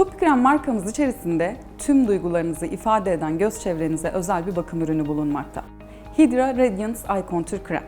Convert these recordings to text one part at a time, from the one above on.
Topikrem markamız içerisinde tüm duygularınızı ifade eden göz çevrenize özel bir bakım ürünü bulunmakta. Hydra Radiance Eye Contour Krem.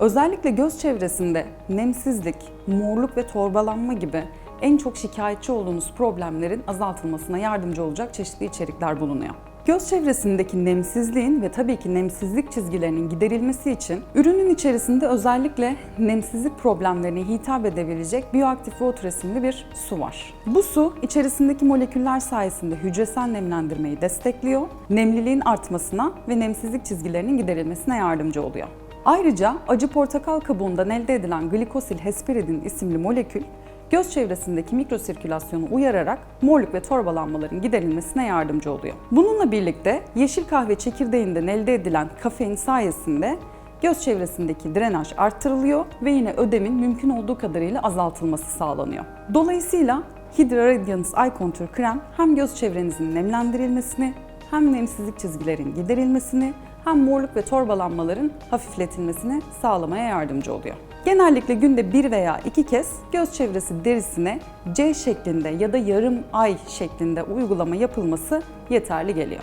Özellikle göz çevresinde nemsizlik, morluk ve torbalanma gibi en çok şikayetçi olduğunuz problemlerin azaltılmasına yardımcı olacak çeşitli içerikler bulunuyor. Göz çevresindeki nemsizliğin ve tabii ki nemsizlik çizgilerinin giderilmesi için ürünün içerisinde özellikle nemsizlik problemlerine hitap edebilecek Bioactive Water isimli bir su var. Bu su içerisindeki moleküller sayesinde hücresel nemlendirmeyi destekliyor, nemliliğin artmasına ve nemsizlik çizgilerinin giderilmesine yardımcı oluyor. Ayrıca acı portakal kabuğundan elde edilen glikosil hesperidin isimli molekül göz çevresindeki mikrosirkülasyonu uyararak morluk ve torbalanmaların giderilmesine yardımcı oluyor. Bununla birlikte yeşil kahve çekirdeğinden elde edilen kafein sayesinde göz çevresindeki drenaj arttırılıyor ve yine ödemin mümkün olduğu kadarıyla azaltılması sağlanıyor. Dolayısıyla Hydra Radiance Eye Contour Krem hem göz çevrenizin nemlendirilmesini hem nemsizlik çizgilerin giderilmesini hem morluk ve torbalanmaların hafifletilmesini sağlamaya yardımcı oluyor. Genellikle günde bir veya iki kez göz çevresi derisine C şeklinde ya da yarım ay şeklinde uygulama yapılması yeterli geliyor.